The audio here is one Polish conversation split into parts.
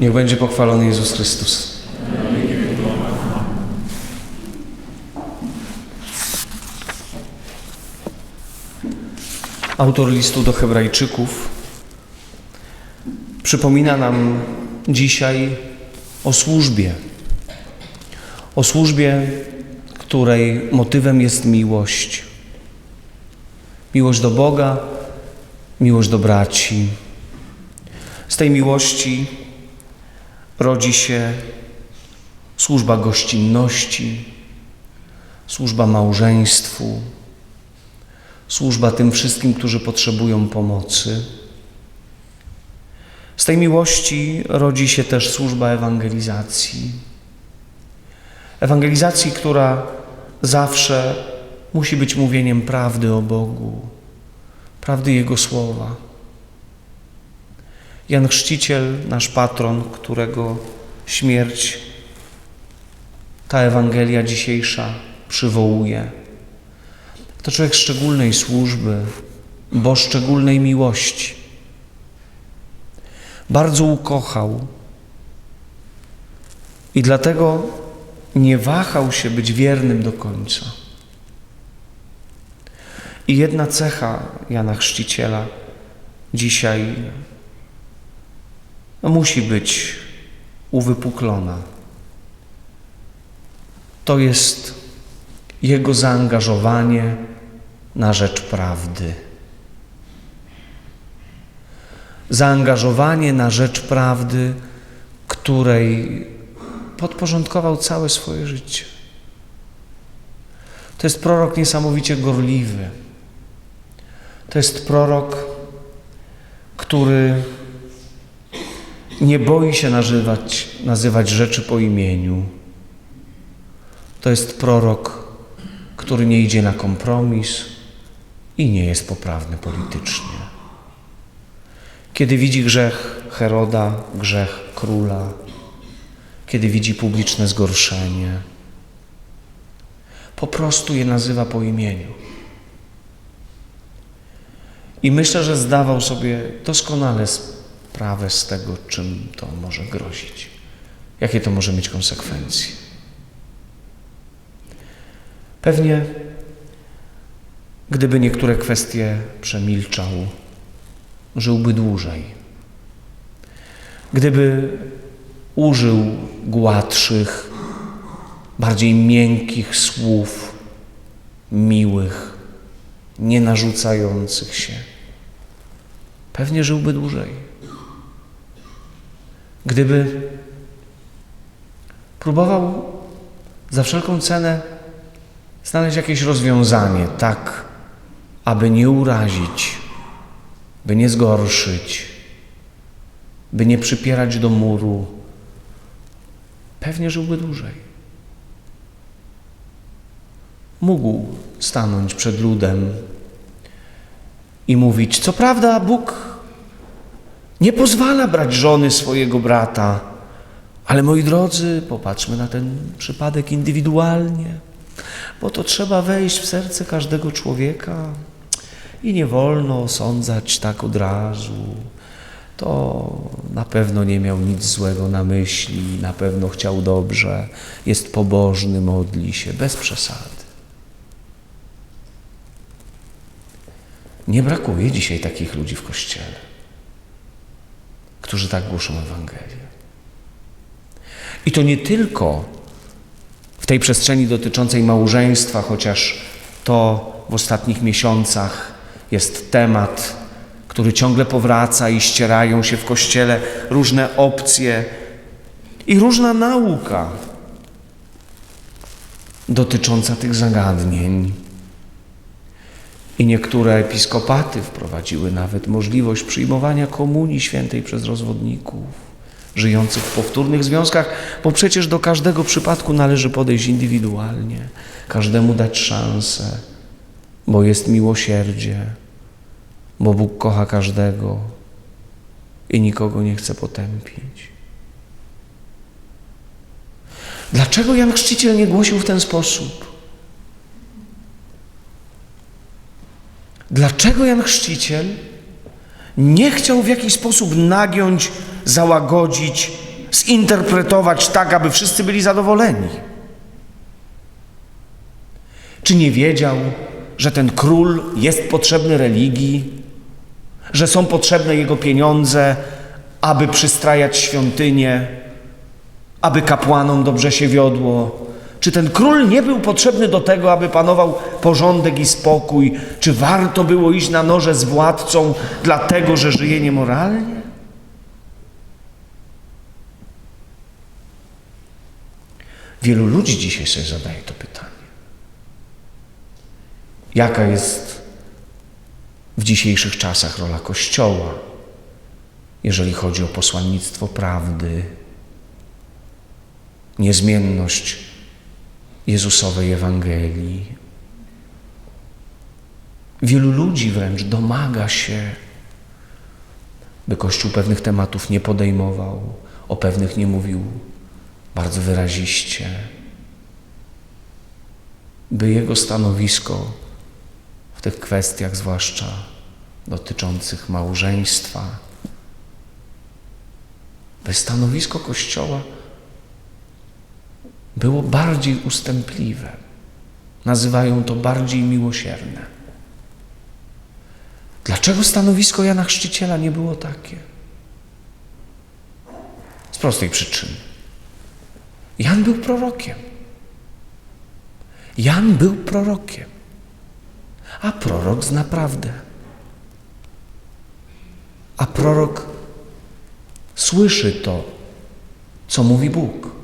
Niech będzie pochwalony Jezus Chrystus. Autor listu do Hebrajczyków przypomina nam dzisiaj o służbie. O służbie, której motywem jest miłość. Miłość do Boga, miłość do braci. Z tej miłości rodzi się służba gościnności, służba małżeństwu, służba tym wszystkim, którzy potrzebują pomocy. Z tej miłości rodzi się też służba ewangelizacji. Ewangelizacji, która zawsze musi być mówieniem prawdy o Bogu, prawdy Jego słowa. Jan Chrzciciel, nasz patron, którego śmierć ta Ewangelia dzisiejsza przywołuje, to człowiek szczególnej służby, bo szczególnej miłości. Bardzo ukochał i dlatego nie wahał się być wiernym do końca. I jedna cecha Jana Chrzciciela dzisiaj musi być uwypuklona. To jest jego zaangażowanie na rzecz prawdy. Zaangażowanie na rzecz prawdy, której podporządkował całe swoje życie. To jest prorok niesamowicie gorliwy. To jest prorok, który nie boi się nazywać, nazywać rzeczy po imieniu. To jest prorok, który nie idzie na kompromis i nie jest poprawny politycznie. Kiedy widzi grzech Heroda, grzech króla, kiedy widzi publiczne zgorszenie, po prostu je nazywa po imieniu. I myślę, że zdawał sobie doskonale sprawę z tego, czym to może grozić, jakie to może mieć konsekwencje. Pewnie, gdyby niektóre kwestie przemilczał, żyłby dłużej. Gdyby użył gładszych, bardziej miękkich słów, miłych, nie narzucających się, pewnie żyłby dłużej. Gdyby próbował za wszelką cenę znaleźć jakieś rozwiązanie, tak, aby nie urazić, by nie zgorszyć, by nie przypierać do muru, pewnie żyłby dłużej. Mógł stanąć przed ludem i mówić: Co prawda, Bóg nie pozwala brać żony swojego brata, ale moi drodzy, popatrzmy na ten przypadek indywidualnie, bo to trzeba wejść w serce każdego człowieka i nie wolno osądzać tak od razu. To na pewno nie miał nic złego na myśli, na pewno chciał dobrze, jest pobożny, modli się, bez przesady. Nie brakuje dzisiaj takich ludzi w kościele, którzy tak głoszą Ewangelię. I to nie tylko w tej przestrzeni dotyczącej małżeństwa, chociaż to w ostatnich miesiącach jest temat, który ciągle powraca i ścierają się w kościele różne opcje i różna nauka dotycząca tych zagadnień. I niektóre episkopaty wprowadziły nawet możliwość przyjmowania komunii świętej przez rozwodników żyjących w powtórnych związkach, bo przecież do każdego przypadku należy podejść indywidualnie, każdemu dać szansę, bo jest miłosierdzie, bo Bóg kocha każdego i nikogo nie chce potępić. Dlaczego Jan Chrzciciel nie głosił w ten sposób? Dlaczego Jan Chrzciciel nie chciał w jakiś sposób nagiąć, załagodzić zinterpretować tak, aby wszyscy byli zadowoleni. Czy nie wiedział, że ten król jest potrzebny religii, że są potrzebne jego pieniądze, aby przystrajać świątynię, aby kapłanom dobrze się wiodło? Czy ten król nie był potrzebny do tego, aby panował porządek i spokój? Czy warto było iść na noże z władcą, dlatego że żyje niemoralnie? Wielu ludzi dzisiaj sobie zadaje to pytanie. Jaka jest w dzisiejszych czasach rola Kościoła, jeżeli chodzi o posłannictwo prawdy, niezmienność Jezusowej Ewangelii? Wielu ludzi wręcz domaga się, by Kościół pewnych tematów nie podejmował, o pewnych nie mówił bardzo wyraziście, by jego stanowisko w tych kwestiach, zwłaszcza dotyczących małżeństwa, by stanowisko Kościoła było bardziej ustępliwe. Nazywają to bardziej miłosierne. Dlaczego stanowisko Jana Chrzciciela nie było takie? Z prostej przyczyny. Jan był prorokiem. Jan był prorokiem. A prorok zna prawdę. A prorok słyszy to, co mówi Bóg.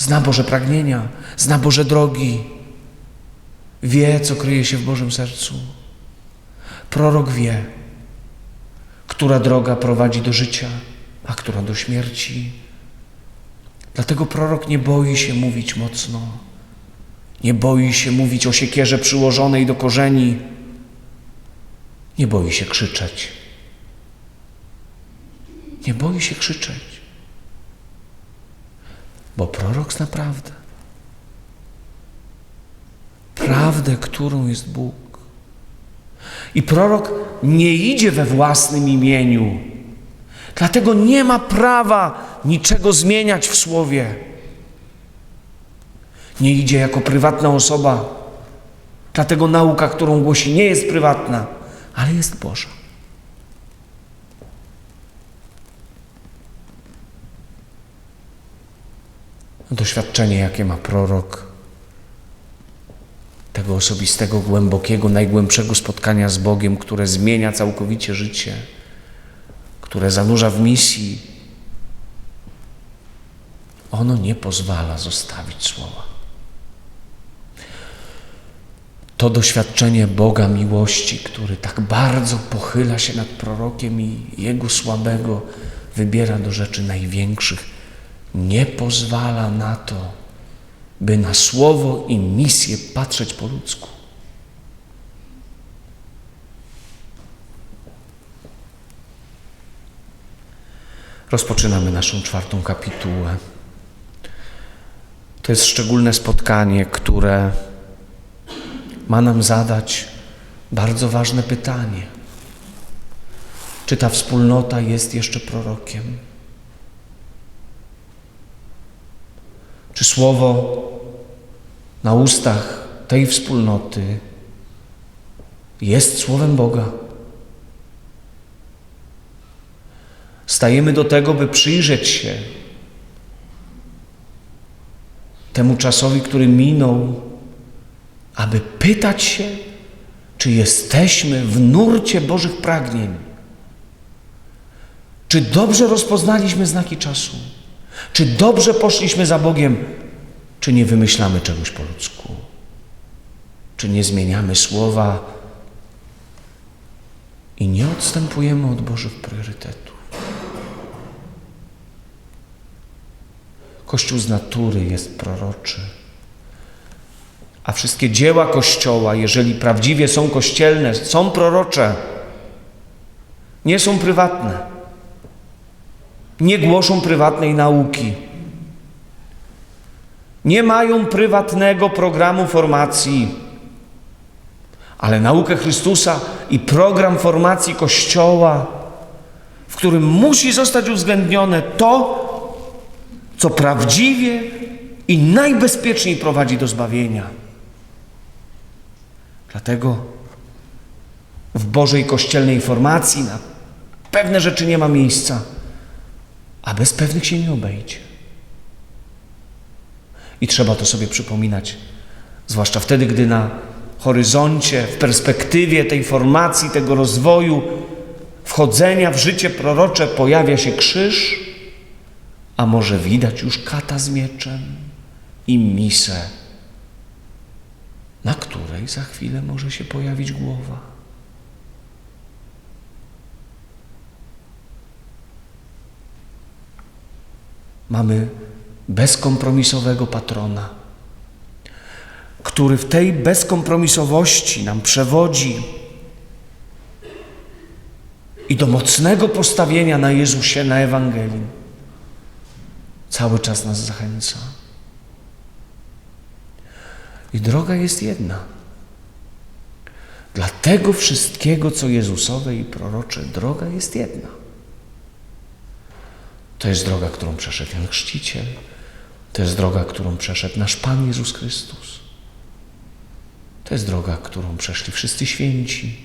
Zna Boże pragnienia, zna Boże drogi, wie, co kryje się w Bożym sercu. Prorok wie, która droga prowadzi do życia, a która do śmierci. Dlatego prorok nie boi się mówić mocno, nie boi się mówić o siekierze przyłożonej do korzeni, nie boi się krzyczeć. Nie boi się krzyczeć, bo prorok zna prawdę. Prawdę, którą jest Bóg. I prorok nie idzie we własnym imieniu, dlatego nie ma prawa niczego zmieniać w słowie. Nie idzie jako prywatna osoba, dlatego nauka, którą głosi, nie jest prywatna, ale jest Boża. Doświadczenie, jakie ma prorok, tego osobistego, głębokiego, najgłębszego spotkania z Bogiem, które zmienia całkowicie życie, które zanurza w misji, ono nie pozwala zostawić słowa. To doświadczenie Boga miłości, który tak bardzo pochyla się nad prorokiem i jego słabego wybiera do rzeczy największych, nie pozwala na to, by na słowo i misję patrzeć po ludzku. Rozpoczynamy naszą czwartą kapitułę. To jest szczególne spotkanie, które ma nam zadać bardzo ważne pytanie. Czy ta wspólnota jest jeszcze prorokiem? Czy słowo na ustach tej wspólnoty jest słowem Boga? Stajemy do tego, by przyjrzeć się temu czasowi, który minął, aby pytać się, czy jesteśmy w nurcie Bożych pragnień. Czy dobrze rozpoznaliśmy znaki czasu? Czy dobrze poszliśmy za Bogiem? Czy nie wymyślamy czegoś po ludzku? Czy nie zmieniamy słowa i nie odstępujemy od Bożych priorytetów? Kościół z natury jest proroczy. A wszystkie dzieła Kościoła, jeżeli prawdziwie są kościelne, są prorocze, nie są prywatne. Nie głoszą prywatnej nauki. Nie mają prywatnego programu formacji, ale naukę Chrystusa i program formacji Kościoła, w którym musi zostać uwzględnione to, co prawdziwie i najbezpieczniej prowadzi do zbawienia. Dlatego w Bożej kościelnej formacji na pewne rzeczy nie ma miejsca, a bez pewnych się nie obejdzie. I trzeba to sobie przypominać, zwłaszcza wtedy, gdy na horyzoncie, w perspektywie tej formacji, tego rozwoju, wchodzenia w życie prorocze pojawia się krzyż, a może widać już kata z mieczem i misę, na której za chwilę może się pojawić głowa. Mamy bezkompromisowego patrona, który w tej bezkompromisowości nam przewodzi i do mocnego postawienia na Jezusie, na Ewangelii. Cały czas nas zachęca. I droga jest jedna. Dla tego wszystkiego, co Jezusowe i prorocze, droga jest jedna. To jest droga, którą przeszedł Jan Chrzciciel. To jest droga, którą przeszedł nasz Pan Jezus Chrystus. To jest droga, którą przeszli wszyscy święci.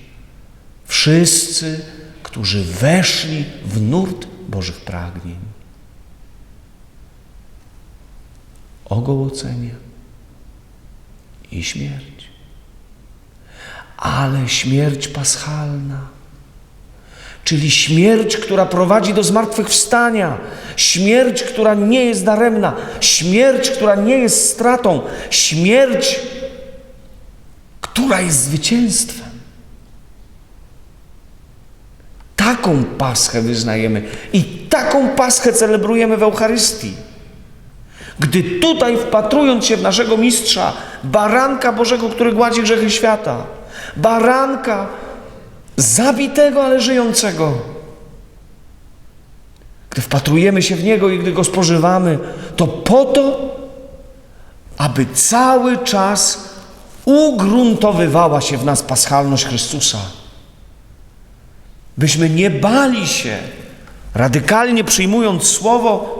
Wszyscy, którzy weszli w nurt Bożych pragnień. Ogołocenie i śmierć. Ale śmierć paschalna czyli śmierć, która prowadzi do zmartwychwstania, śmierć, która nie jest daremna, śmierć, która nie jest stratą, śmierć, która jest zwycięstwem. Taką paschę wyznajemy i taką paschę celebrujemy w Eucharystii. Gdy tutaj wpatrując się w naszego mistrza, baranka Bożego, który gładzi grzechy świata, baranka, zabitego, ale żyjącego. Gdy wpatrujemy się w Niego i gdy Go spożywamy, to po to, aby cały czas ugruntowywała się w nas paschalność Chrystusa. Byśmy nie bali się, radykalnie przyjmując Słowo,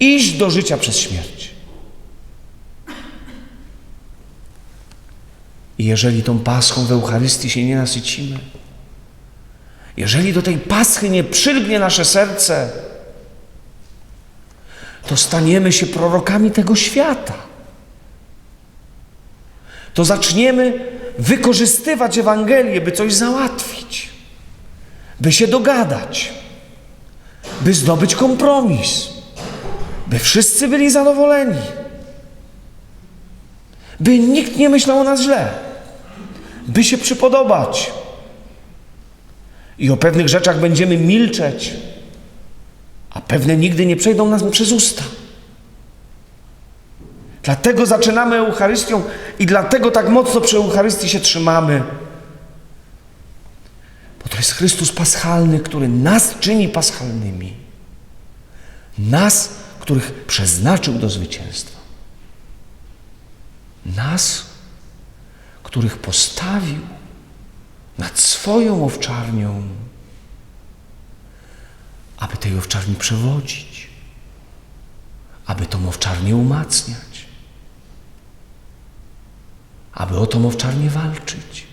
iść do życia przez śmierć. I jeżeli tą paschą w Eucharystii się nie nasycimy, jeżeli do tej paschy nie przylgnie nasze serce, to staniemy się prorokami tego świata. To zaczniemy wykorzystywać Ewangelię, by coś załatwić, by się dogadać, by zdobyć kompromis, by wszyscy byli zadowoleni, by nikt nie myślał o nas źle, by się przypodobać. I o pewnych rzeczach będziemy milczeć, a pewne nigdy nie przejdą nas przez usta. Dlatego zaczynamy Eucharystią i dlatego tak mocno przy Eucharystii się trzymamy. Bo to jest Chrystus Paschalny, który nas czyni paschalnymi. Nas, których przeznaczył do zwycięstwa. Nas, których postawił nad swoją owczarnią, aby tej owczarni przewodzić, aby tą owczarnię umacniać, aby o tą owczarnię walczyć,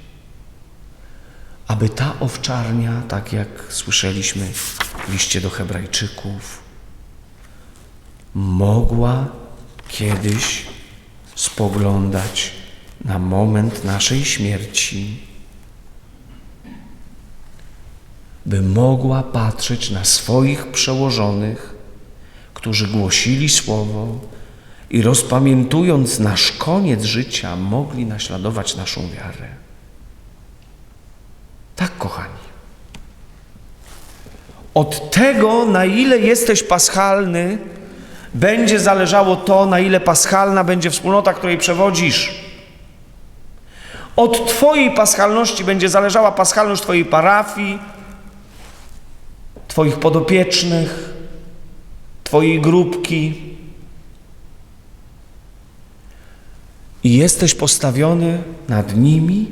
aby ta owczarnia, tak jak słyszeliśmy w liście do Hebrajczyków, mogła kiedyś spoglądać na moment naszej śmierci by mogła patrzeć na swoich przełożonych, którzy głosili słowo i rozpamiętując nasz koniec życia, mogli naśladować naszą wiarę. Tak, kochani. Od tego, na ile jesteś paschalny, będzie zależało to, na ile paschalna będzie wspólnota, której przewodzisz. Od Twojej paschalności będzie zależała paschalność Twojej parafii, Twoich podopiecznych, Twojej grupki. I jesteś postawiony nad nimi,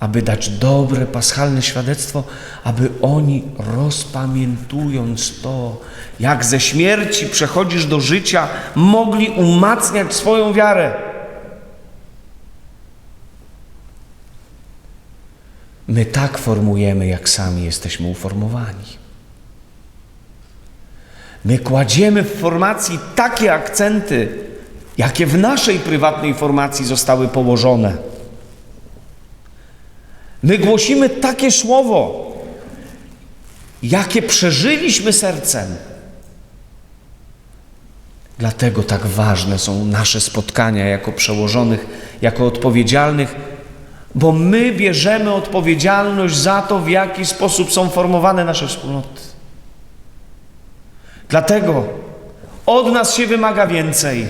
aby dać dobre, paschalne świadectwo, aby oni rozpamiętując to, jak ze śmierci przechodzisz do życia, mogli umacniać swoją wiarę. My tak formujemy, jak sami jesteśmy uformowani. My kładziemy w formacji takie akcenty, jakie w naszej prywatnej formacji zostały położone. My głosimy takie słowo, jakie przeżyliśmy sercem. Dlatego tak ważne są nasze spotkania jako przełożonych, jako odpowiedzialnych, bo my bierzemy odpowiedzialność za to, w jaki sposób są formowane nasze wspólnoty. Dlatego od nas się wymaga więcej.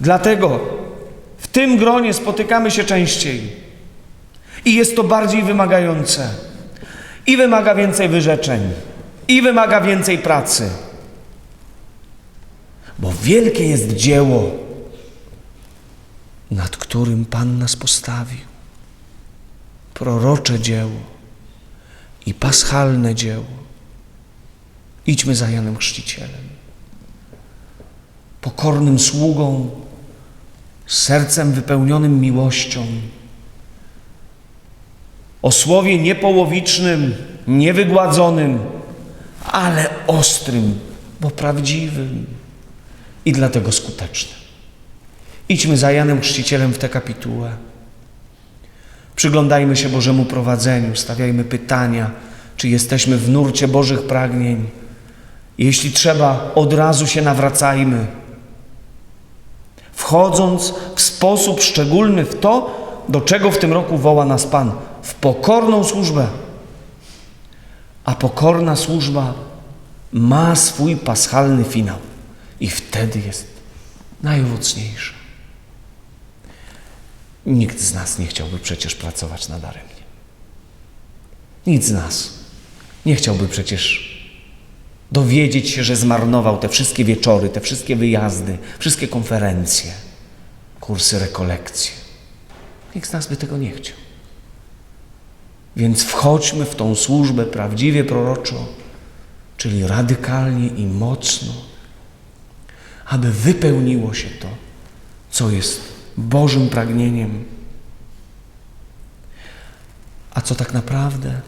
Dlatego w tym gronie spotykamy się częściej. I jest to bardziej wymagające. I wymaga więcej wyrzeczeń. I wymaga więcej pracy. Bo wielkie jest dzieło, nad którym Pan nas postawił. Prorocze dzieło i paschalne dzieło. Idźmy za Janem Chrzcicielem. Pokornym sługą, sercem wypełnionym miłością. O słowie niepołowicznym, niewygładzonym, ale ostrym, bo prawdziwym i dlatego skutecznym. Idźmy za Janem Chrzcicielem w tę kapitułę. Przyglądajmy się Bożemu prowadzeniu, stawiajmy pytania, czy jesteśmy w nurcie Bożych pragnień. Jeśli trzeba, od razu się nawracajmy. Wchodząc w sposób szczególny w to, do czego w tym roku woła nas Pan w pokorną służbę. A pokorna służba ma swój paschalny finał i wtedy jest najowocniejsza. Nikt z nas nie chciałby przecież pracować nadaremnie. Nikt z nas nie chciałby przecież dowiedzieć się, że zmarnował te wszystkie wieczory, te wszystkie wyjazdy, wszystkie konferencje, kursy rekolekcje. Nikt z nas by tego nie chciał. Więc wchodźmy w tą służbę prawdziwie proroczo, czyli radykalnie i mocno, aby wypełniło się to, co jest Bożym pragnieniem, a co tak naprawdę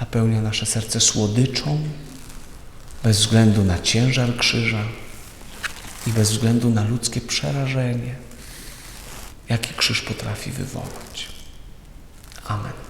napełnia nasze serce słodyczą, bez względu na ciężar krzyża i bez względu na ludzkie przerażenie, jaki krzyż potrafi wywołać. Amen.